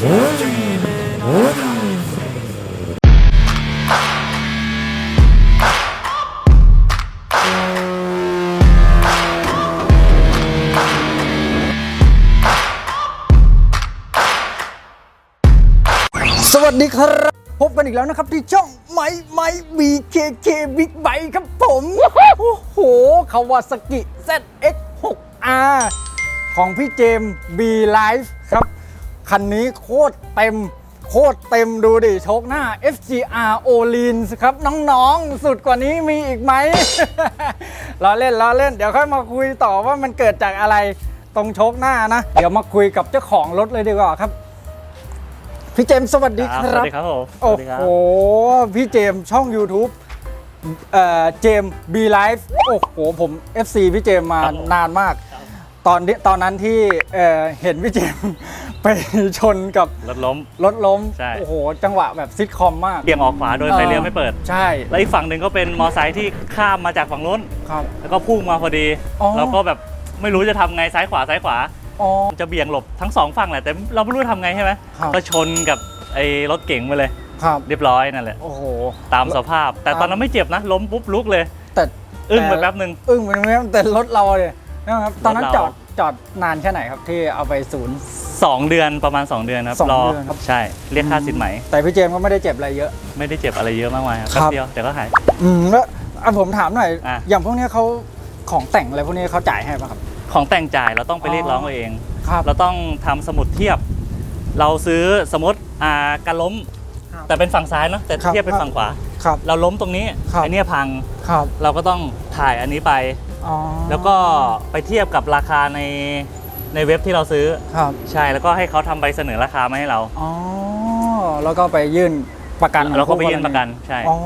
สวัสดีครับ พบกันอีกแล้วนะครับที่ช่องไม้ไม้ BKK Big b i ครับผม โอ้โหคาวาสกิ ZX6R ของพี่เจมส์ B Life ครับคันนี้โคตรเต็ม โคตรเต็มดูดิโชคหน้า FGR o l i n s ครับ น้องๆ สุดกว่านี้มีอีกไหมล้อเล่นล้อเล่น เดี๋ยวค่อยมาคุยต่อว่ามันเกิดจากอะไรตรงโชคหน้านะ เดี๋ยวมาคุยกับเจ้าของรถเลยดีกว่าครับ พี่เจมส์สวัสดีคสรัวับ สดีครับผมโอ้สวัสดีครับโหพี่เจมส์ช่อง YouTube เอ่อเจมส์ B Life โอ้โห ผม FC พี่เจมส์มาครับผม นานมาก ตอนที่ตอนนั้นที่เอ่อเห็นพี่เจมส์ ไปชนกับรถล้ม รถล้ม ใช่ โอ้โห จังหวะแบบซิทคอมมาก เบี่ยงออกขวาโดยไฟเลี้ยวไม่เปิด ใช่ แล้วอีกฝั่งหนึ่งก็เป็นมอไซค์ที่ข้ามมาจากฝั่งนู้น ครับ แล้วก็พุ่งมาพอดี อ๋อ เราก็แบบไม่รู้จะทำไงซ้ายขวาซ้ายขวา อ๋อ จะเบี่ยงหลบทั้งสองฝั่งแหละ แต่เราไม่รู้ทำไงใช่ไหมครับ ก็ชนกับไอ้รถเก๋งไปเลย ครับ เรียบร้อยนั่นแหละ โอ้โห ตามสภาพ แต่ครับตอนนั้นไม่เจ็บนะ ล้มปุ๊บลุกเลย แต่อึ้งไปแป๊บหนึ่ง อึ้งไปตรงนี้แต่รถเราเลยนะครับ ตอนนั้นรถจเราอด จอดนานแค่ไหนครับที่เอาไปศูนย์สองเดือนประมาณ 2 เดือนครับสองรอเดือนครับ ใช่เรียกค่าสินไหม แต่พี่เจมส์ก็ไม่ได้เจ็บอะไรเยอะ ไม่ได้เจ็บอะไรเยอะมากมายครับครับแป๊บเดียวแต่ก็หาย อืมแล้วอะผมถามหน่อยอะ อย่างพวกเนี้ยเขาของแต่งอะไรพวกนี้เขาจ่ายให้ป่ะครับ ของแต่งจ่ายเราต้องไปเรียกร้องอ๋อเอาเอง ครับ เราต้องทำสมุดเทียบ เราซื้อสมมติอ่าการล้ม ครับแต่เป็นฝั่งซ้ายเนาะแต่ครับ เทียบเป็นฝั่งขวา ครับ เราล้มตรงนี้ครับไอเนี้ยพังครับ เราก็ต้องถ่ายอันนี้ไป อ๋อแล้วก็ไปเทียบกับราคาในในเว็บที่เราซื้อ ครับใช่แล้วก็ให้เขาทำใบเสนอราคามาให้เรา อ๋อแล้วก็ไปยื่นประกันเราก็ไปคู่ยื่นประกันใช่ อ๋อ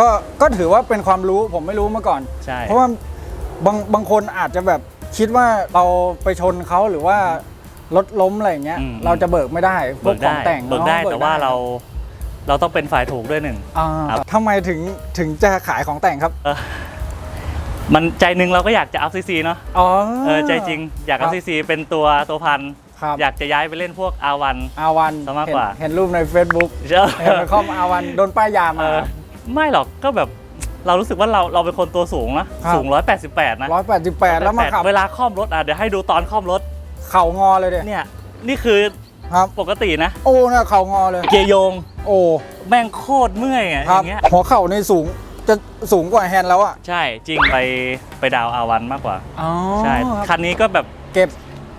ก็ก็ถือว่าเป็นความรู้ผมไม่รู้มาก่อน ใช่ เพราะว่าบางบางคนอาจจะแบบคิดว่าเราไปชนเขาหรือว่ารถล้มอะไรอย่างเงี้ยเราจะเบิกไม่ได้พวเบิกกของได้แต่งเบิกได้อ๋อแต่ว่าเราเราต้องเป็นฝ่ายถูกด้วยหนึ่ง อ่าครับ ทำไมถึงถึงจะขายของแต่งครับ เออ มันใจหนึ่งเราก็อยากจะอัพซีซีเนาะอ๋อเออใจจริงอยากครัอับพซีซีเป็นตัวตัวพันครับอยากจะย้ายไปเล่นพวกอาวันอาวันซะมากกว่า เห็นเห็นรูปใน Facebook เชื่อเห็นในคอมอาวันโดนป้ายยาเอมาอไม่หรอกก็แบบเรารู้สึกว่าเราเราเป็นคนตัวสูงนะครับสูง 188 นะร้อยแปดสิบแปดแล้วมาขับเวลาค่อมรถอะเดี๋ยวให้ดูตอนค่อมรถ เข่างอเลยเดียเนี่ย นี่คือครับปกตินะ โอ้เนี่ยเข่างอเลย เกียร์โยง โอ้ แม่งโคตรเมื่อยอะคอรับย่างเงี้ยหัวเข่าในสูง จะสูงกว่าแฮนด์แล้วอะ ใช่จริงไปไปดาวอาวันมากกว่า อ๋อใช่ครับคันนี้ก็แบบเก็บ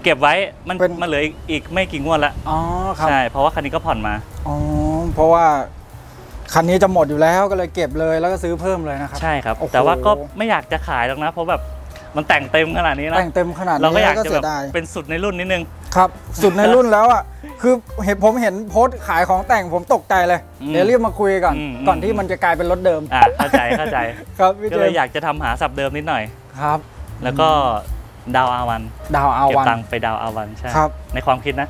เก็บไว้มันเป็น มันเหลืออีกอีกไม่กี่งวดละอ๋อครับ ใช่เพราะว่าคันนี้ก็ผ่อนมา อ๋อ เพราะว่า คันนี้จะหมดอยู่แล้วก็เลยเก็บเลยแล้วก็ซื้อเพิ่มเลยนะครับ ใช่ครับ โอ้โห แต่ว่าก็ไม่อยากจะขายหรอกนะ เพราะแบบมันแต่งเต็มขนาดนี้นะ แต่งเต็มขนาดเรานี้ก็อยากก็จะเสีแบบยดายเป็นสุดในรุ่นนิดนึง ครับ สุดในรุ่นแล้วอะคือเห็นผมเห็นโพสต์ขายของแต่งผมตกใจเลย อืมเดี๋ยวรีบมาคุยก่อนอืมอืม ก่อนที่มันจะกลายเป็นรถเดิม อ่าเข้าใจเข้าใจ ครับพี่ก็เจเลยมอยากจะทำหาสับเดิมนิดหน่อย ครับแล้วก็ดาวอาวันดาวอาเก็บวันตังค์ไปดาวอาวันใช่ครับ ในความคิดนะ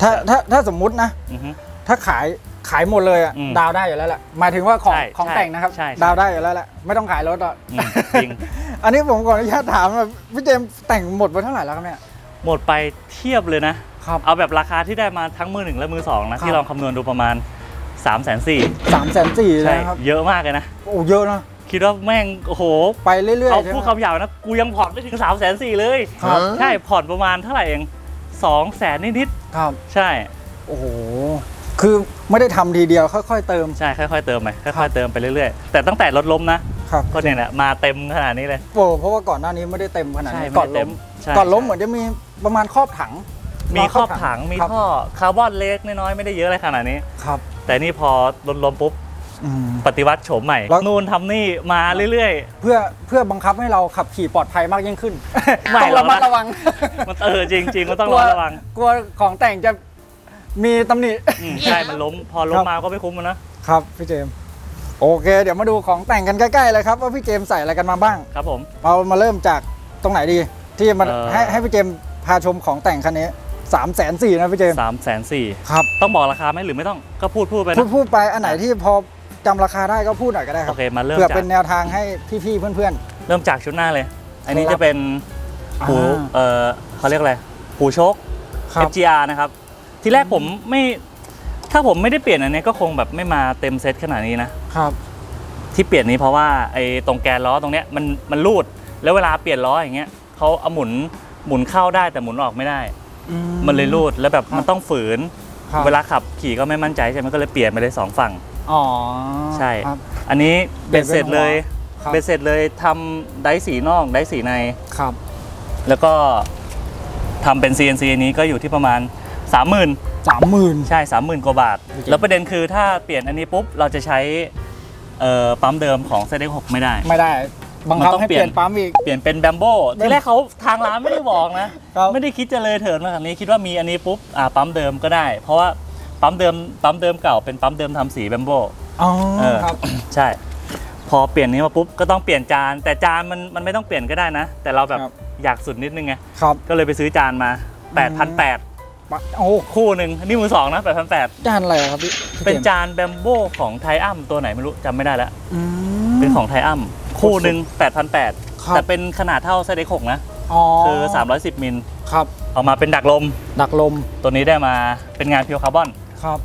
ถ้าถ้าถ้าสมมุตินะ อือฮึ ถ้าขายขายหมดเลยอะอืมดาวได้อยู่แล้วแหละหมายถึงว่าของใช่ของใช่แต่งนะครับ ใช่ใช่ ดาวได้อยู่แล้วแหละไม่ต้องขายรถอะอืมจริง อันนี้ผมขออนุญาตถามว่าพี่เจมส์แต่งหมดไปเท่าไหร่แล้วครับเนี่ย หมดไปเทียบเลยนะ ครับ เอาแบบราคาที่ได้มาทั้งมือหนึ่งและมือสองนะครับที่ลองคำนวณดูประมาณ3ามแสนสี่สามแสนสี่เลใช่ยนะครับ เยอะมากเลยนะ โอ้เยอะนะ คิดว่าแม่ง โอ้โห ไปเรื่อยๆเอาใช่ไหม พูดคำหยาบนะ กูยังผ่อนไม่ถึง3ามแสนสี่เลย ครับ ใช่ ผ่อนประมาณเท่าไหร่เองสองแสนนิดครับ ๆใช่ โอ้โห คือไม่ได้ทำทีเดียวค่อยๆเติม ใช่ค่อยๆเติมไปครัค่อยบๆเติมไปเรื่อยๆ แต่ตั้งแต่รถล้มนะ ครับก็เนี่ยแหละมาเต็มขนาดนี้เลย โอ้เพราะว่าก่อนหน้านี้ไม่ได้เต็มขนาดใช่นี้ ไม่ก่อนได้เต็ล้มม ใช่ก่อนล้มใช่ เหมือนจะมีประมาณครอบถังมีครอบถังมีครับท่อคาร์บอนเล็กน้อยๆไม่ได้เยอะอะไรขนาดนี้ครับ แต่นี่พอรถล้มปุ๊บอืมปฏิวัติโฉมใหม่แล้วนู่นทำนี่มาเรื่อยเพื่อเพื่อบังคับให้เราขับขี่ปลอดภัยมากยิ่งขึ้นไม่ต้องหรอระกมัดนะระวังๆมันเออจริงๆมันต้องกลัวระมัดระวังกลัวของแต่งจะมีตำหนิอืมใช่มันล้มพอล้ครัมบมาก็ไม่คุ้มมันนะครับพี่เจมส์โอเค เดี๋ยวมาดูของแต่งกันใกล้ๆเลยครับว่าพี่เจมส์ใส่อะไรกันมาบ้างครับผมเรามาเริ่มจากตรงไหนดีที่มันเอ่อให้ให้พี่เจมส์ พาชมของแต่งคันนี้สามแสนสี่นะพี่เจมส์สามแสนสี่ครับต้องบอกราคาไหมหรือไม่ต้องก็พูดพูดไปพูดนะพูดไปอันไหนที่พอจำราคาได้ก็พูดหน่อยก็ได้คโอรับเคมาเริ่มเพื่อจากเป็นแนวทางให้พี่ๆเพื่อนเริ่มจากชุดหน้าเลย อันนี้ครับจะเป็นอ่าหูเออเขาเรียกอะไรหูโชคๆครับ FGR นะครับ ที่แรกผมไม่ถ้าผมไม่ได้เปลี่ยนอันนี้ก็คงแบบไม่มาเต็มเซตขนาดนี้นะครับ ที่เปลี่ยนนี้เพราะว่าไอ้ตรงแกนล้อตรงเนี้ยมันมันรูดแล้วเวลาเปลี่ยนล้ออย่างเงี้ยเขาเอาหมุน หมุนเข้าได้แต่หมุนออกไม่ได้ อืมันเลยรูดแล้วแบบครับมันต้องฝืน ครับเวลาขับขี่ก็ไม่มั่นใจใช่ไหมก็เลยเปลี่ยนไปเลยสองฝั่ง อ๋อใช่ ครับ อันนี้เบ็ดเสร็จเลยครับ เบ็ดเสร็จเลยทำไดสีนอกไดสีใน ครับแล้วก็ทำเป็น CNC อันนี้ก็อยู่ที่ประมาณ 30,000 สามหมื่น ใช่ 30,000 กว่าบาท จริง แล้วประเด็นคือถ้าเปลี่ยนอันนี้ปุ๊บ เราจะใช้เอ่อปั๊มเดิมของ z 6ไม่ได้ ไม่ได้ บังคับมันต้องให้เปเปลี่ลี่ยยนนปั๊มอีก เปลี่ยนเป็นแบมโบที่แรกเขาทางร้านไม่ได้บอกนะครับไม่ได้คิดจะเลยเถิดมาแบบนี้คิดว่ามีอันนี้ปุ๊บอ่าปั๊มเดิมก็ได้ เพราะว่าปั๊มเดิมปั๊มเดิมเก่าเป็นปั๊มเดิมทำสีแบมโบอ๋อเออครับใช่ พอเปลี่ยนนี้มาปุ๊บก็ต้องเปลี่ยนจาน แต่จานมันมันไม่ต้องเปลี่ยนก็ได้นะ แต่เราแบบครับอยากสุดนิดนึงไงครับก็เลยไปซื้อจานมา8,800ปะโอ้คู่หนึ่งอันนี่มือสองนะ8,800จานอะไรอะครับพี่พี่ เป็นจมส์จานแบมโบของไทอัมตัวไหนไม่รู้จำไม่ได้แล้วอืม เป็นของไทอัมคู่หนึ่งครับ8,800 แต่เป็นขนาดเท่าเซตหกนะอ๋อคือ 310 มิลครับเอามาเป็นดักลม ดักลม ตัวนี้ได้มาเป็นงานเพียวคาร์บอนครับ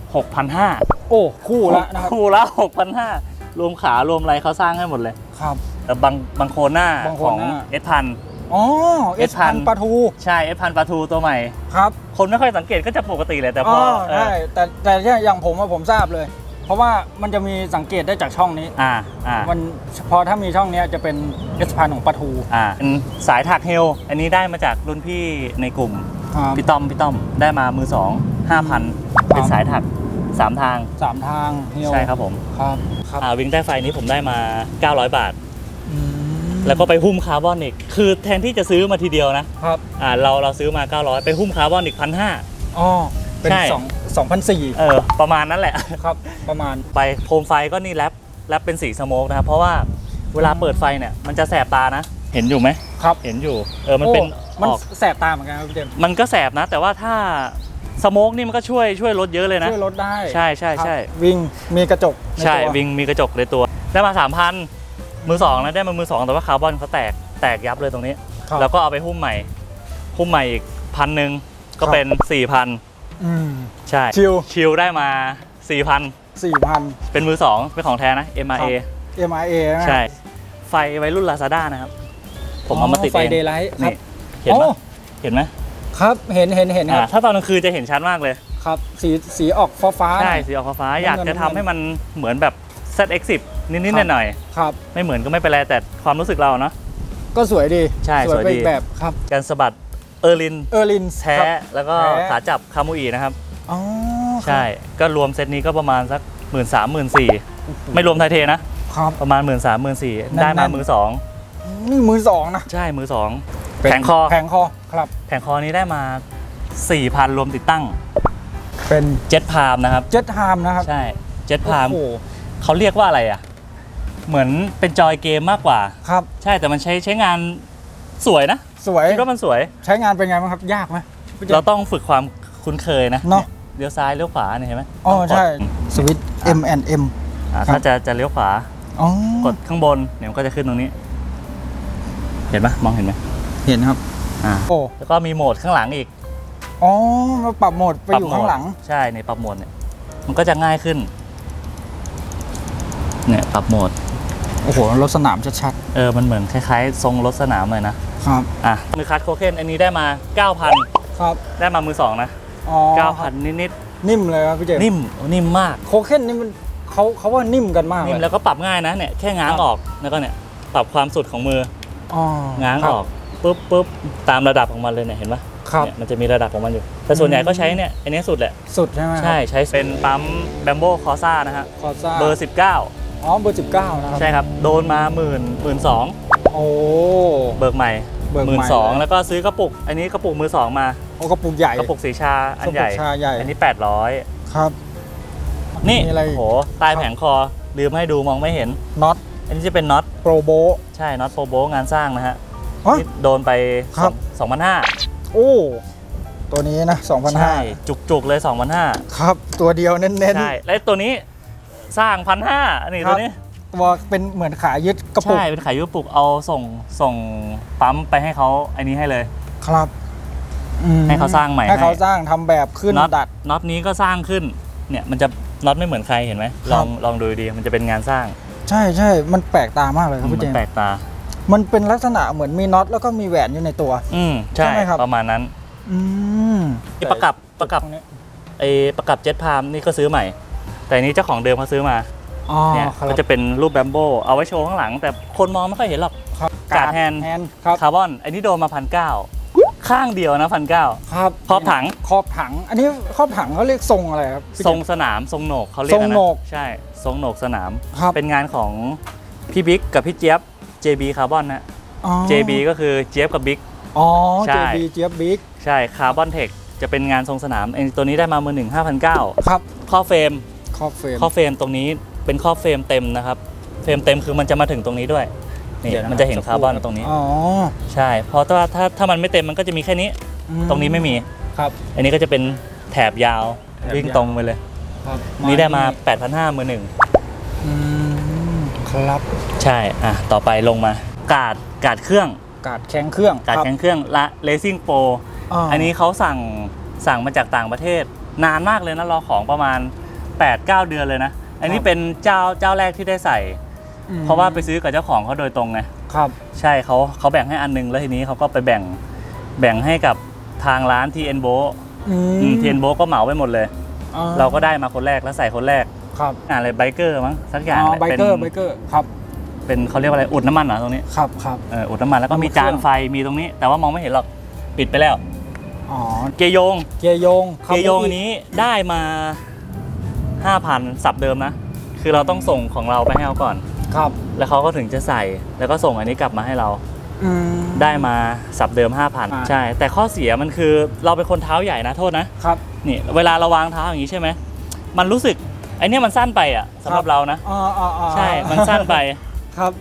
6,500 โอ้ คู่ละนะครับคู่ละ6,500 รวมขารวมอะไรเขาสร้างให้หมดเลยครับแต่บางบางโคนหน้าบางโคขนองหน้าเอสพันอ๋อเอสพัน S1000 ปลาทูใช่เอสพันปลาทูตัวใหม่ครับ คนไม่ค่อยสังเกตก็จะปกติเลยแต่พอ๋ออเออใช่แต่แต่อย่างผมอะผมทราบเลย เพราะว่ามันจะมีสังเกตได้จากช่องนี้อ่าอ่ามันพอถ้ามีช่องเนี้ยจะเป็นเอสพันของปลาทูอ่าเป็นสายถักเฮล อันนี้ได้มาจากรุ่นพี่ในกลุ่มครับพี่ต้อมพี่ต้อมได้มามือสองห้าพันเป็นสายถักสามทางสามทางเฮียวใช่ครับผมครับครับอ่าวิงใต้ไฟนี้ผมได้มา 900 บาท อืมแล้วก็ไปหุ้มคาร์บอนอีกคือแทนที่จะซื้อมาทีเดียวนะครับอ่าเราเราซื้อมา 900 ไปหุ้มคาร์บอนอีกพันห้า อ๋อเป็นใช่ สอง สองพันสี่เออประมาณนั้นแหละ ครับ ประมาณไปโคมไฟก็นี่แรปแรปเป็นสีสโมกนะครับ เพราะว่าเวลาเปิดไฟเนี่ยมันจะแสบตานะ เห็นอยู่ไหมครับ เห็นอยู่ เออมันเป็นโมันออกแสบตาเหมือนกันครับพี่เจมส์มันก็แสบนะ แต่ว่าถ้าสโมกนี่มันก็ช่วยช่วยลดเยอะเลยนะ ช่วยลดได้ใช่ใช่ครับใช่ วิ่งมีกระจกนใช่ตัววิงมีกระจกในตัว ได้มา 3,000 มือสองนะได้มามือสองแต่ว่าคาร์บอนเขาแตกแตกยับเลยตรงนี้ ครับแล้วก็เอาไปหุ้มใหม่ หุ้มใหม่อีกพันหนึ่งก็ครับเป็น 4,000 อืม ใช่ชิล ชิลได้มา 4,000 สี่พัน เป็นมือสองเป็นของแท้นะ MIA MIA นะใช่ ไฟวัยรุ่น Lazada นะครับ ผมเอามาติดไฟเองเดย์ไลท์ครับ นี่เห็นไหมโอ้ เห็นไหมครับเห็นเห็นเห็นคอ่ารับถ้าตอนกลางคืนจะเห็นชัดมากเลย ครับสีสีออกฟ้าฟ้าๆหใช่น่อยสีออกฟ้าๆน้ำเงินอยากจะทำให้มันเหมือนแบบ ZX10 นิดครับ ๆหน่อยครับ ๆไม่เหมือนก็ไม่เป็นไรแต่ความรู้สึกเราเนาะ ก็สวยดีใช่สวยสวยไปดีอีกแบบครับ การสะบัดเออร์ลินเออร์ลินแท้แล้วก็แท้ ขาจับคามูอีนะครับ อ๋อใช่ ก็รวมเซตนี้ก็ประมาณสักหมื่นสามหมื่นสี่ไม่รวมไทยเทนะ ครับ ประมาณหมื่นสามหมื่นสี่นั่นๆได้มามือสองนี่มือสองนะ ใช่มือสองเป็นแผงคอแผงคอครับแผงคอนี้ได้มาสี่พันรวมติดตั้ง เป็นเจ็ตพามนะครับเจ็ตไทม์นะครับ ใช่เจ็ตพามโอ้โหเขาเรียกว่าอะไรอะ เหมือนเป็นจอยเกมมากกว่าครับ ใช่แต่มันใช้ใช้งานสวยนะ สวยคิดว่ามันสวย ใช้งานเป็นไงบ้างครับ ยากไหมพี่จมส์เราต้องฝึกความคุ้นเคยนะเนอะ เลี้ยวซ้ายเลี้ยวขวาเนี่ยเห็นไหมอ๋อต้องกดใช่สวิตช์ M and M อ่าครับถ้าจะจะเลี้ยวขวาอ๋อกดข้างบนเดี๋ยวมันก็จะขึ้นตรงนี้ เห็นไหมมองเห็นไหมเห็นครับอ่าโอ้แล้วก็มีโหมดข้างหลังอีกอ๋อมาปรับโหมดไปอยู่ปรับโหมดข้างหลัง ใช่ในปรับโหมดเนี่ย มันก็จะง่ายขึ้น เนี่ยปรับโหมดโอ้โหรถสนามชัดเออมันเหมือนคล้ายๆทรงรถสนามเลยนะๆครับอะมือคัดโคเคนอันนี้ได้มา 9,000 ครับ ได้มามือสองนะ อ๋อ9,000 นิดนิ่มเลยครับพี่เจมส์ๆนิ่มนิ่มมาก โคเคนนี่มันเขาเขาว่านิ่มกันมากนิ่มเลยแล้วก็ปรับง่ายนะเนี่ยแค่ง้างครับออกแล้วก็เนี่ยปรับความสุดของมืออ๋อง้างครับออกปุ๊บปุ๊บตามระดับของมันเลยเนี่ยเห็นปะครับ เนี่ยมันจะมีระดับของมันอยู่ แต่ส่วนใหญ่ก็ใช้เนี่ยอันนี้สุดแหละ สุดใช่ไหมใช่ใช้เป็นปั๊มแบมโบคอซ่านะฮะคอซ่าเบอร์ 19 อ๋อเบอร์สิบเก้านะครับใช่ครับ โดนมาหมื่นหมื่นสองโอ้ เบิกใหม่ เบิกหมื่นใหม่สองเลยแล้วก็ซื้อกระปุก อันนี้กระปุกมือสองมาโอ้กระปุกใหญ่ กระปุกสีชาอันใหญ่ กระปุกชาใหญ่ อันนี้ 800 ครับนี่มีอะไรโอ้โหใต้แผงคอลืมให้ดูมองไม่เห็น น็อตอันนี้จะเป็นน็อตโปรโบ ใช่น็อตโปรโบงานสร้างนะฮะอ๋อนี่โดนไปครับ สองพันห้าโอ้ ตัวนี้นะใช่2,500จุกๆเลย2,500 ครับ ตัวเดียวเน้น ใช่และตัวนี้สร้างพันห้านี่ครัตับวนี้ๆ ตัวเป็นเหมือนขายึดกระปุกใช่เป็นขายยุปุกเอาส่งส่งปั๊มไปให้เขาอันนี้ให้เลย ครับอืมให้เขาสร้างใหม่ให้เขาให้สร้างทำแบบขึ้นน็อตดัด น็อตนี้ก็สร้างขึ้นเนี่ยมันจะน็อตไม่เหมือนใครเห็นไหมครัลบองลองดูดีมันจะเป็นงานสร้างใช่ใช่มันแปลกตามากเลยครับมัพี่เจมแปลกตา มันเป็นลักษณะเหมือนมีน็อตแล้วก็มีแหวนอยู่ในตัว อืมใช่ใช่ไหมครับ ประมาณนั้นอืมนี่ประกับประกับตงนี้ไอ้ประกับเจ็ตพามนี่ก็ซื้อใหม่ แต่อันนี้เจ้าของเดิมเขาซื้อมาอ๋อ เนี่ยครับก็จะเป็นรูปแบมโบเอาไว้โชว์ข้างหลัง แต่คนมองไม่ค่อยเห็นหรอกครับการ์ดแฮนด์แฮนด์ครับคาร์บอนอันนี้โดนมาพันเก้าข้างเดียวนะพันเก้าครับครอบถังครอบถัง อันนี้ครอบถังเขาเรียกทรงอะไรครับพี่เจมทรงสนามทรงโหนกเขาเรียกทรงโหนกะใช่ทรงโหนกสนามครับเป็นงานของพี่บิ๊กกับพี่เจี๊ยบ JB คาร์บอนนะอ๋อ JB ก็คือเจี๊ยบกับบิ๊กอ๋อใช่ JB เจี๊ยบบิ๊กใช่คาร์บอนเทคจะเป็นงานทรงสนามเองตัวนี้ได้มามือหนึ่งห้าพันเก้าครับข้อเฟรมครอบเฟรมข้อเฟรมตรงนี้ เป็นข้อเฟรมเต็มนะครับ เฟรมเต็มคือมันจะมาถึงตรงนี้ด้วย นี่เดี๋ยวนะมันจะเห็นสักครู่คาร์บอนตรงนี้ อ๋อใช่ เพราะถ้าถ้าถ้ามันไม่เต็มมันก็จะมีแค่นี้ อืตรงนี้ไม่มี ครับ อันนี้ก็จะเป็นแถบยาวแถบยาว วิ่งตรงไปเลย ครับนี่ได้มา8,500มือหนึ่ง อืมครับใช่ อะ ต่อไปลงมา กาดกาดเครื่อง กาดแข็งเครื่องกาดครับแข็งเครื่องละเลซิ่งโปราอันนี้เขาสั่งสั่งมาจากต่างประเทศ นานมากเลยนะรอของประมาณ 8-9 เดือนเลยนะ อันนี้เป็นเจ้าเจ้าแรกที่ได้ใส่อืมเพราะว่าไปซื้อกับเจ้าของเขาโดยตรงไงครับใช่เขาเขาแบ่งให้อันนึงแล้วทีนี้เขาก็ไปแบ่งแบ่งให้กับทางร้าน TN b o อืม TN b o ก็เหมาไปหมดเลยอ่เราก็ได้มาคนแรกแล้วใส่คนแรกครับอ่าอะไรไบเกอร์มั้งสักอย่างอ๋อแหละไบเป็นเกอร์ไบเกอร์ครับเป็นเขาเรียกว่าอะไรอุดน้ำมันเหรอตรงนี้ครับครับเอออุดน้ำมันแล้วก็มีน้ำมันเครื่จาองนไฟมีตรงนี้ แต่ว่ามองไม่เห็นหรอกปิดไปแล้วอ๋อเกียร์โยงเกียร์โยงเกียร์โยงอันนี้ได้มา 5,000สับเดิมนะ คือเราต้องส่งของเราไปให้เขาก่อน ครับแล้วเขาก็ถึงจะใส่แล้วก็ส่งอันนี้กลับมาให้เรา อืม ได้มาสับเดิม อ่า 5,000 ใช่ แต่ข้อเสียมันคือเราเป็นคนเท้าใหญ่นะโทษนะ ครับ นี่เวลาเราวางเท้าอย่างนี้ใช่ไหม มันรู้สึกไอเนี้ยมันสั้นไปอะสำหรับเรานะอ๋ออ๋ออ๋อใช่มันสั้นไป ครับ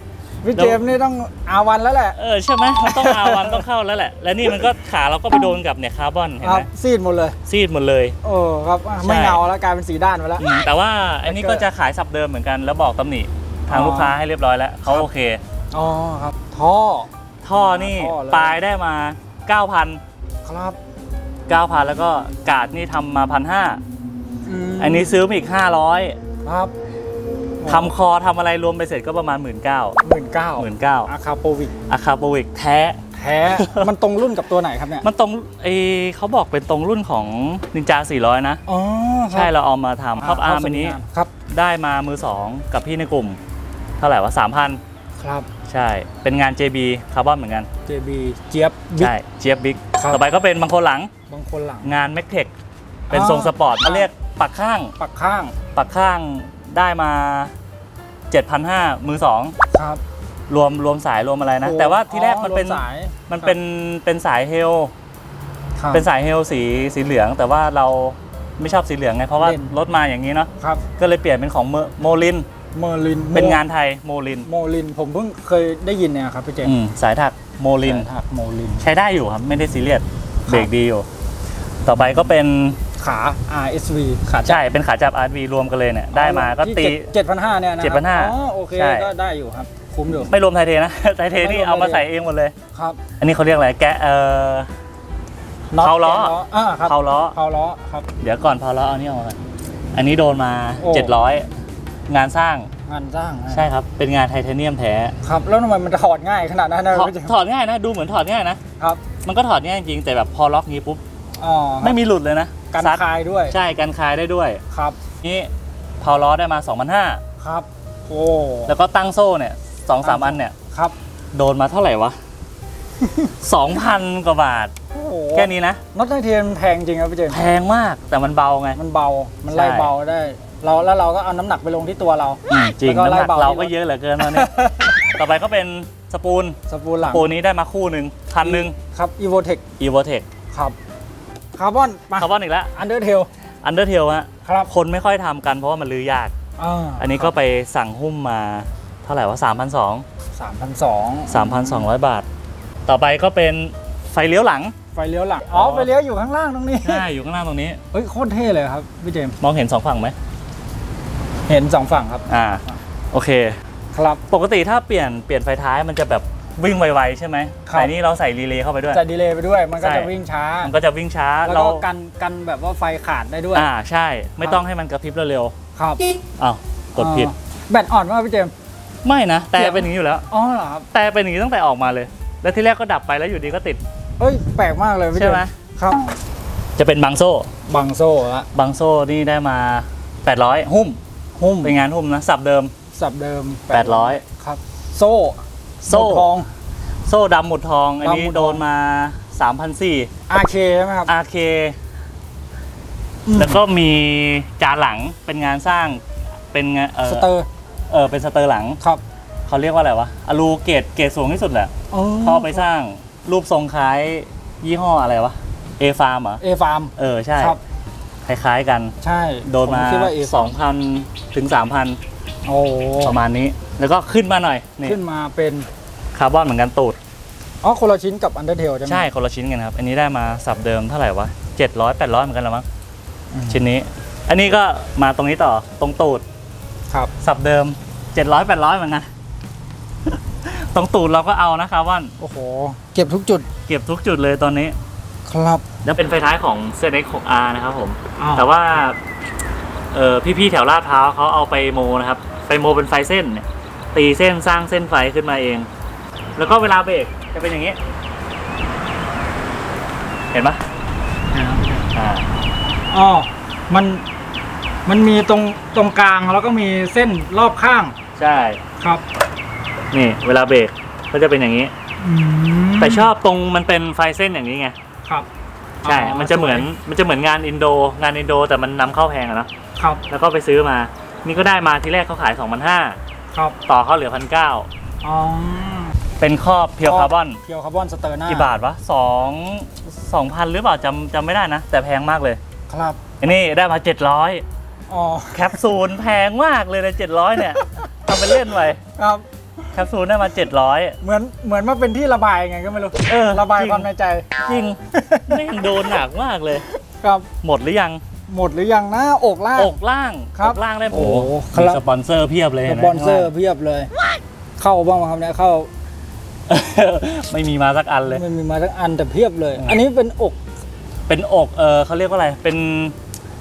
พี่แล้วเจมส์นี่ต้องอาวันแล้วแหละ เออใช่ไหมมันต้องอาวันต้องเข้าแล้วแหละ และนี่มันก็ขาเราก็ไปโดนกับเนี่ยคาร์บอนเห็นครัไหบมซีดหมดเลย ซีดหมดเลย โอ้ครับอะไม่ใช่ เงาแล้วกลายเป็นสีด้านไปแล้ว อืมแต่ว่าอันนี้ก็จะขายสับเดิมเหมือนกัน แล้วบอกตำหนิทางอ๋อ ลูกค้าให้เรียบร้อยแล้วเขาครับโอเค อ๋อครับ ท่อ ท่อนี่ท่อเลย ปลายได้มา 9,000 ครับ9,000 แล้วก็กาดนี่ทำมา 1,500 มอันนี้ซื้อมาอีกครับ500 ทำคอทำอะไรรวมไปเสร็จก็ประมาณ 19,000หมื่นเก้า19,000อาคาโปวิกอาคาโปวิกแท้ แท้ มันตรงรุ่นกับตัวไหนครับเนี่ยมันตรงเอเขาบอกเป็นตรงรุ่นของนินจา400 นะ อ๋อครับใช่เราเอามาทำครอบอาร์มอันนี้ครับได้มามือ2กับพี่ในกลุ่ม เท่าไหร่วะ3,000 ครับ ใช่ เป็นงาน JB คาร์บอนเหมือนกัน JB เจี๊ยบบิ๊ก ใช่ เจี๊ยบบิ๊กครับ ต่อไปก็เป็นบางคนหลังบางคนหลัง งาน m a c t e c เป็นอ่าทรงสปอร์ตเขาเรียกปักข้าง ปักข้าง ปักข้าง ได้มา 7,500 มือครับ2รวมรวมสายรวมอะไรนะ โอ้แต่ว่าที่แรกมันเป็น อ๋อรวสายมันเป็นเป็นสายเฮล ครับ เป็นสายเฮลสีสีเหลือง แต่ว่าเราไม่ชอบสีเหลืองไง เพราะว่าเล่น รถมาอย่างนี้เนาะ ครับก็เลยเปลี่ยนเป็นของโมลิน เมอร์ลินเป็นงานไทยโมลินโมลินผมเพิ่งเคยได้ยินเนี่ยครับพี่เจมอืมสายถักโมลิน ถักโมลิน ใช้ได้อยู่ครับ ไม่ได้ซีเรียสครับเบรกดีอยู่ ต่อไปก็เป็น ขา RSV ขาใช่เป็นขาจับ RV รวมกันเลยเนี่ยได้มาก็ตี เจ็ดพันห้าเนี่ยนะ7,500อ๋อโอเคใช่ ก็ได้อยู่ครับ คุ้มอยู่ ไม่รวมไทเทนะ ไทเทนี่ไม่รวม เอามาไทเทใส่เองหมดเลย ครับอันนี้เขาเรียกอะไรแกะเออ น็ตเผาล้อ แกนอ่าครับเผาล้อ เผาล้อครับ เดี๋ยวก่อนพอแล้วเอานี่ออกมาอันนี้โดนมา โอ้ 700 งานสร้างงานสร้างนะใช่ครับ เป็นงานไทเทเนียมแท้ครับแล้วทำไมมันจะถอดง่ายขนาดนั้นนะถอดพี่เจมถอดง่ายนะ ดูเหมือนถอดง่ายนะ ครับมันก็ถอดง่ายจริงแต่แบบพอล็อกงี้ปุ๊บ อ๋อไม่มีหลุดเลยนะ กันซัดคายด้วยใช่กันคายได้ด้วยครับนี่เผาล้อได้มา2,500ครับโอ้แล้วก็ตั้งโซ่เนี่ยสองสามอันเนี่ยครับโดนมาเท่าไหร่วะ 2,000 กว่าบาทโอ้โหแค่นี้นะน็อตไทเทนแพงจริงครับพี่เจมแพงมากแต่มันเบาไง มันเบามันไล่ใช่เบาได้ เราแล้วเราก็เอาน้ำหนักไปลงที่ตัวเราอืมจริงแล้วก็น้ำหนักไล่เบาเราที่ก็รถเยอะเหลือเกินตอนนี้ต่อไปก็เป็นสปูนสปูนหลังสปูนนี้ได้มาคู่หนึ่งพันหนึ่งครับ Evotech e v o t e c ครับ คาร์บอนมาคาร์บอนอีกแล้ว Undertale Undertale ฮะครับคนไม่ค่อยทำกันเพราะว่ามันลือยากอ่าอันนี้ก็ไปสั่งหุ้มมาเท่าไหร่วะ3,200สามพันสอง3,200 บาท ต่อไปก็เป็นไฟเลี้ยวหลัง ไฟเลี้ยวหลัง อ๋อ ไฟเลี้ยวอยู่ข้างล่างตรงนี้ ใช่ อยู่ข้างล่างตรงนี้ เฮ้ย โคตรเท่เลยครับ พี่เจมส์มองเห็นสองฝั่งไหม เห็นสองฝั่งครับ อ่า โอเค ครับ ปกติถ้าเปลี่ยนเปลี่ยนไฟท้ายมันจะแบบ วิ่งไวๆใช่ไหมครับ แต่นี่เราใส่รีเลย์เข้าไปด้วย จะดีเลย์ไปด้วย มันก็ใช่ จะวิ่งช้า มันก็จะวิ่งช้าแล้วเราก็กันกันแบบว่าไฟขาดได้ด้วย อ่าใช่ ไม่ต้องให้มันกระพริบเร็วครับๆอ้าวกดผิดอ่าแบตอ่อนมากพี่เจมส์ไม่นะแต่เดี๋ยวเป็นอย่างนี้อยู่แล้ว อ๋อเหรอครับ แต่เป็นอย่างนี้ตั้งแต่ออกมาเลย แล้วที่แรกก็ดับไปแล้วอยู่ดีก็ติดเฮ้ย แปลกมากเลยพี่เจใช่มไหม ส์ครับ จะเป็นบางโซ่บังโซ่ละ บางโซ่นี่ได้มา 800 หุ้มหุ้ม เป็นงานหุ้มนะสับเดิม สับเดิม800 ครับ โซ่ โซ่หมวกทอง โซ่ดำหมุดทอง อันนี้ดำหมุดทองโดนมา3,400อาเคใช่ไหมครับ RK อืมแล้วก็มีจานหลังเป็นงานสร้างเป็นงานเออสเตอร์เออเป็นสเตอร์หลังครับเขาเรียกว่าอะไรวะอลูเกตเกตสูงที่สุดแหละอ๋อเขาเอาไปสร้างรูปทรงคล้ายยี่ห้ออะไรวะเอฟาร์มเหรอเอฟาร์มเออใช่ครับคล้ายๆกัน ใช่ โดนมาผคิดว่าเอ2,000ถึง3,000 โอ้ประมาณนี้ แล้วก็ขึ้นมาหน่อยนี่ขึ้นมาเป็นคาร์บอนเหมือนกันตูดอ๋อคนละชิ้นกับอันเดอร์เทลใช่ไหมใช่คนละชิ้นกันครับ อันนี้ได้มาสับเดิมเท่าไหร่วะ700 800เหมือนกันละมั้งอืมชิ้นนี้ อันนี้ก็มาตรงนี้ต่อตรงตูดครับสับเดิม700 800เหมือนกันตรงตูดเราก็เอานะคาร์บอนโอ้โห เก็บทุกจุด เก็บทุกจุดเลยตอนนี้ ครับแล้วเป็นไฟท้ายของ ZX 6R นะครับผมอ้าวแต่ว่า เออพี่ๆแถวลาดพร้าวเขาเอาไปโมนะครับ ไปโมเป็นไฟเส้นเนี่ยตีเส้นสร้างเส้นไฟขึ้นมาเอง แล้วก็เวลาเบรกจะเป็นอย่างนี้ เห็นปะอ่าอ๋อ มัน มันมีตรงตรงกลางแล้วก็มีเส้นรอบข้าง ใช่ ครับ นี่ เวลาเบรกก็จะเป็นอย่างนี้อืมแต่ชอบตรงมันเป็นไฟเส้นอย่างนี้ไง ครับ ใช่อ๋อมันจะเหมือนสวยมันจะเหมือนงานอินโด งานอินโด แต่มันนำเข้าแพงอะเนอะครับแล้วก็ไปซื้อมา นี่ก็ได้มาทีแรกเขาขาย 2,500 ครับต่อเขาเหลือ 1,900 อ๋อเป็นครอบเพียวคาร์บอนเพียวคาร์บอนสเตอร์หน้ากี่บาทวะสองสองพันหรือเปล่าจำจำไม่ได้นะ แต่แพงมากเลยครับอันนี้ได้มาอ๋อ700แคปซูลแพงมากเลยนะ700 เนี่ยทำเป็นเล่นไปครับ แคปซูลได้มา 700 เหมือนเหมือนมาเป็นที่ระบายไงก็ไม่รู้เออระบายจริง ความในใจจริงแม่งโดนหนักมากเลย ครับหมดหรือยังหมดหรือยังนะอกล่างอกล่างครับ อกล่างได้โอ้โอ้โหมีครับสปอนเซอร์เพียบเลยสห็นไหมปอนเซอร์เพียบเลย เข้าบ้างไหมครับเนี่ยเข้าไม่มีมาสักอันเลย มันมีมาทั้งอันแต่เพียบเลยอืมอันนี้เป็นอก เป็นอก เออเขาเรียกว่าอะไร เป็น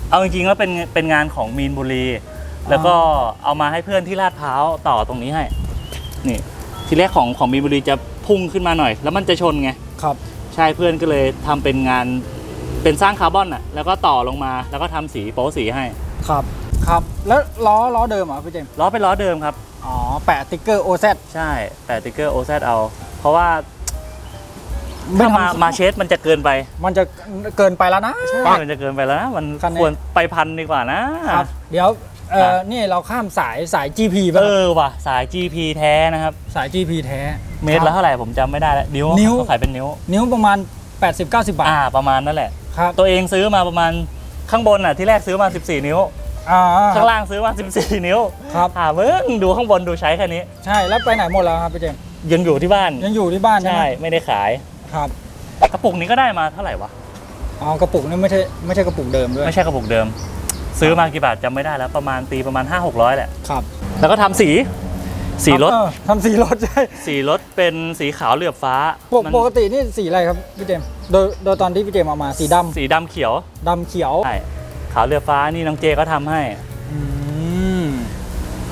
เอาจริงๆแล้วเป็น เป็นงานของมีนบุรี แล้วก็เอามาให้เพื่อนที่ลาดพร้าวต่อตรงนี้ให้ นี่ทีแรกของของมีนบุรีจะพุ่งขึ้นมาหน่อย แล้วมันจะชนไงครับ ใช่เพื่อนก็เลยทำเป็นงานเป็นสร้างคาร์บอนอะแล้วก็ต่อลงมาแล้วก็ทำสีโป๊สีให้ครับครับ แล้วล้อล้อเดิมเหรอพี่เจมส์ล้อเป็นล้อเดิมครับ อ๋อ แปะติ๊กเกอร์ OZ ใช่แต่ติ๊กเกอร์ OZ เอา เพราะว่าไม่ถ้ามาทำมาเชสมันจะเกินไปมันจะเกินไปแล้วนะ ใช่มันจะเกินไปแล้วนะมันคันนี้ ควรไปพันดีกว่านะครับ เดี๋ยว เอออะนี่เราข้ามสายสาย GP ไปเออว่ะสาย GP แท้นะครับ สาย GP แท้ เมตรละเท่าไหร่ผมจำไม่ได้แล้วนิ้วนิ้วเขาขายเป็นนิ้ว นิ้วประมาณ 80-90 บาทอ่าประมาณนั่นแหละครับตัวเองซื้อมาประมาณข้างบนอะที่แรกซื้อมา 14 นิ้วอ่าข้างล่างซื้อมา 14 นิ้วครับอ่ามึงดูข้างบนดูใช้แค่นี้ ใช่แล้วไปไหนหมดแล้วครับพี่เจมส์ยังอยู่ที่บ้านยังอยู่ที่บ้านใช่ใช่ไหมไม่ได้ขายครับกระปุกนี้ก็ได้มาเท่าไหร่วะอ๋อกระปุกนี่ไม่ใช่ไม่ใช่กระปุกเดิมด้วยไม่ใช่กระปุกเดิม ซื้อมากี่บาทจำไม่ได้แล้วประมาณตีประมาณ 5 600 แหละ ครับแล้วก็ทำสี สีรถ เออทำสีรถใช่สีรถเป็นสีขาวเหลือบฟ้าปกมันปกตินี่สีอะไรครับพี่เจมส์โดยโดยตอนที่พี่เจมส์เอามาสีดำสีดำเขียวดำเขียวใช่ขาวเหลือบฟ้านี่น้องเจก็ทำให้ อืม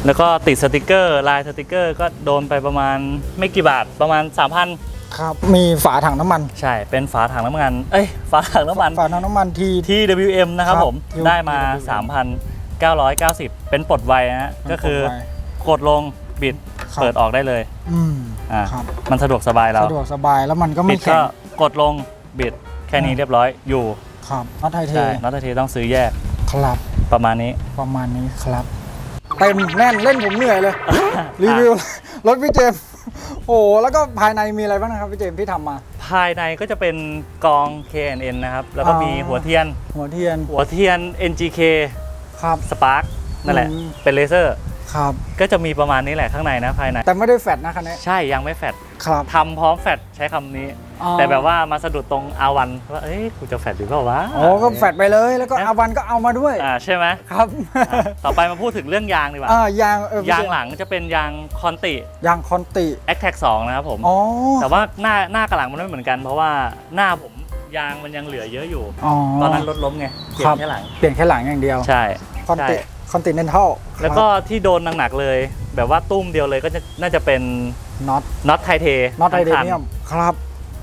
แล้วก็ติดสติกเกอร์ ลายสติกเกอร์ก็โดนไปประมาณไม่กี่บาทประมาณ 3,000 ครับ มีฝาถังน้ำมัน ใช่ เป็นฝาถังน้ำมัน เอ้ย ฝาถังน้ำมัน ฝาถังน้ำมันที TWM นะครับครับผม TWM ได้มา 3,990 เป็นปลดไวนะฮะก็คือกดลงบิดครับ เปิดออกได้เลย อืมอ่า ครับมันสะดวกสบายเรา สะดวกสบายแล้วมันก็บิไม่ดแข็ก็งกดลงบิดแค่นี้เรียบร้อย อยู่ ครับน็อตไทเทใช่น็อตเทต้องซื้อแยกครับ ประมาณนี้ ประมาณนี้ครับ เต็มแน่นเล่นผมเหนื่อยเลย รีวิวรถพี่เจมส์ โอ้แล้วก็ภายในมีอะไรบ้างนะครับพี่เจมส์ที่ทำมา ภายในก็จะเป็นกอง KNN นะครับ แล้วก็อ๋อมีหัวเทียน หัวเทียนหัวเทียน NGK ครับ Spark นั่นแหละ อืม เป็นเลเซอร์ ครับ ก็จะมีประมาณนี้แหละข้างในนะภายใน แต่ไม่ได้แฟดนะคันนี้ใช่ยังไม่แฟดครับ ทำพร้อมแฟดใช้คำนี้อ๋อ แต่แบบว่ามาสะดุดตรงอาวันว่าเอ้ยกูจะแฟดหรือเปล่าวะอ๋อก็แฟดไปเลยแล้วก็อาวันก็เอามาด้วยอ่าใช่ไหมครับอะต่อไปมาพูดถึงเรื่องยางดีกว่าอ่ายางเออพี่ยางเจมส์หลังจะเป็นยางคอนติยางคอนติ a c t a c 2นะครับผมอ๋อแต่ว่าหน้าหน้ากับหลังมันไม่เหมือนกัน เพราะว่าหน้าผมยางมันยังเหลือเยอะอยู่อ๋อตอนนั้นรถล้มไงเปลี่ยครับนแค่หลังเปลี่ยนแค่หลังอย่างเดียวใช่คอนติใช่คอนติเนนทัลแล้วก็ที่โดนหนักๆเลย แบบว่าตุ้มเดียวเลยก็จะน่าจะเป็นน็อตน็อตไทเทน็อตไทเทเนียมครับ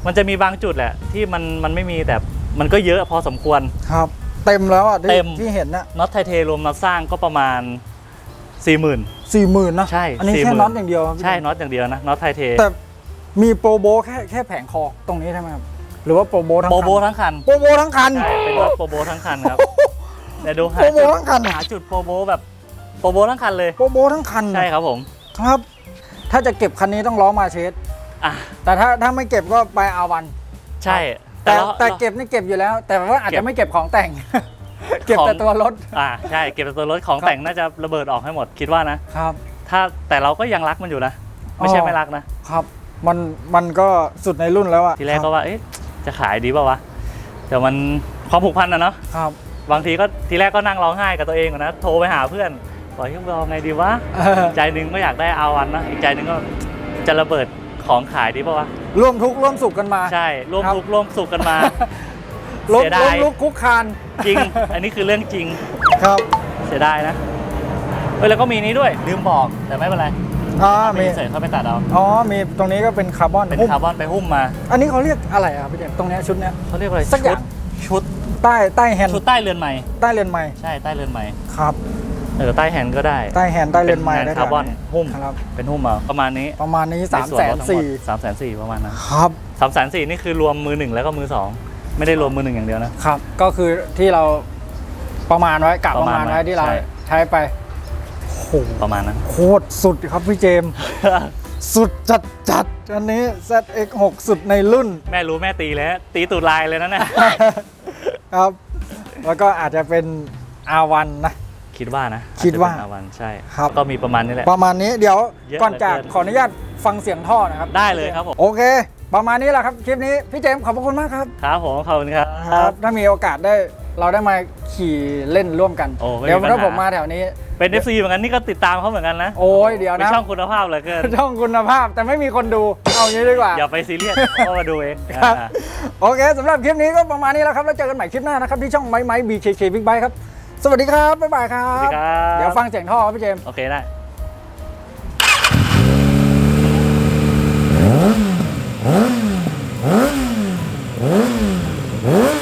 มันจะมีบางจุดแหละ ที่มันมันไม่มีแต่มันก็เยอะพอสมควร ครับ เต็มแล้วอะที่เต็ม ที่เห็นน่ะน็อตไทเทรวมน็อตสร้างก็ประมาณ 40,000สี่หมื่นนะใช่อันนี้แค่40,000 น็อตอย่างเดียวครับพี่ใช่เจมส์น็อตอย่างเดียวนะน็อตไทเทแต่มีโปรโบแค่แค่แผงคอตรงนี้ใช่ไหมครับหรือว่าโปรโบทั้งโปรคันโบทั้งคันโปรโบทั้งคัน ใช่เป็นน็อตโปรโบทั้งคันครับเดี๋ยวดูหาโปรโบจุดทั้งคัน หาจุดโปรโบแบบโปรโบทั้งคันเลยโปรโบทั้งคันใช่ครับผม ครับ ถ้าจะเก็บคันนี้ต้องล้อมาเชส อะแต่ถ้าถ้าไม่เก็บก็ไปอาวัน ใช่ แต่เราแต่เก็บนี่เก็บอยู่แล้ว แต่ว่าอาจเก็จะบไม่เก็บของแต่ง เก็บของแต่ตัวรถ อ่าใช่เก็บตัวรถของครับแต่งน่าจะระเบิดออกให้หมดคิดว่านะครับ ถ้าแต่เราก็ยังรักมันอยู่นะไม่ใช่อ๋อไม่รักนะครับมันมันก็สุดในรุ่นแล้วอะทีแรกคก็บว่าเอ๊ะจะขายดีเปล่าวะแต่มันความผูกพันนะเนาะครับ บางทีก็ทีแรกก็นั่งร้องไห้กับตัวเองก่อนนะโทรไปหาเพื่อนบอกเฮ้ยเราไงดีวะเออใจหนึ่งก็อยากได้อาวันนะอีกใจหนึ่งก็จะระเบิด ของขายดีเปล่าวะร่วมทุกข์ร่วมสุขกันมา ใช่ร่วมครับทุกข์ร่วมสุขกันมาล้มเสียดายล้มลุกคุกคานจริง อันนี้คือเรื่องจริงครับเสียดายนะเอ้ยแล้วก็มีนี้ด้วยลืมบอกแต่ไม่เป็นไรอ๋อมีมีเสร็จเข้าไปตัดเอาอ๋อมีตรงนี้ก็เป็นคาร์บอนเป็นหุ้มคาร์บอนไปหุ้มมาอันนี้เขาเรียกอะไรอะพี่เจมส์ตรงเนี้ยชุดเนี้ย เขาเรียกอะไรสักอย่างชุดใต้ใต้แฮนชุดใต้เรือนใหม่ ใต้เรือนไม้ใช่ใต้เรือนใหม่ ครับ เออใต้แฮนด์ก็ได้ใต้แฮนด์ใต้เรือนไม้เป็นได้งานคาร์บอนหุ้มครับเป็นหุ้มเอาประมาณนี้ประมาณนี้3ามแสนสี่สามแสนสี่ประมาณนั้นครับสามแสนสี่นี่คือรวมมือหนึ่งแล้วก็มือสองไม่ได้รวมมือหนึ่งอย่างเดียวนะครับ ก็คือที่เราประมาณไว้กะปประระมามาณณไว้ไว้ที่เราใช่ใช้ไปโอ้โหประมาณนั้นโคตรสุดครับพี่เจมส์สุดจัดจัดอันนี้ ZX6 สุดในรุ่น แม่รู้แม่ตีแล้ว ตีตูดลายเลยนะเนี่ยครับ แล้วก็อาจจะเป็น R1 นะ คิดว่านะคิดว่าอจจะเป็นอาวันใช่ครับ ก็มีประมาณนี้แหละ ประมาณนี้เดี๋ยวเยอะก่อนจากเหลือเกิน ขออนุญาตฟังเสียงท่อนะครับได้เลยครับผมโอเค ประมาณนี้แหละครับคลิปนี้พี่เจมส์ขอบพระคุณมากครับครับผมขอบคุณครับครับถ้ามีโอกาสได้เราได้มาขี่เล่นร่วมกัน โอ้ไม่มีเดี๋ยวปัญหา ถ้าผมมาแถวนี้ เป็น FC เหมือนกันนี่ก็ติดตามเขาเหมือนกันนะโอ้ยเดี๋ยวเป็นนะช่องคุณภาพเหลือเกินช่องคุณภาพแต่ไม่มีคนดูเอางี้ดีกว่า อย่าไปซีเรียสก็มาดูเองครับ อ่า โอเคสำหรับคลิปนี้ก็ประมาณนี้แล้วครับ แล้วเจอกันใหม่คลิปหน้านะครับ ที่ช่องไม้ไม้ BKK Big Bike ครับ สวัสดีครับ บ๊ายบายครัสวัสบดีครับ เดี๋ยวฟังเสียงท่อครับพี่เจมส์โอเคได้ And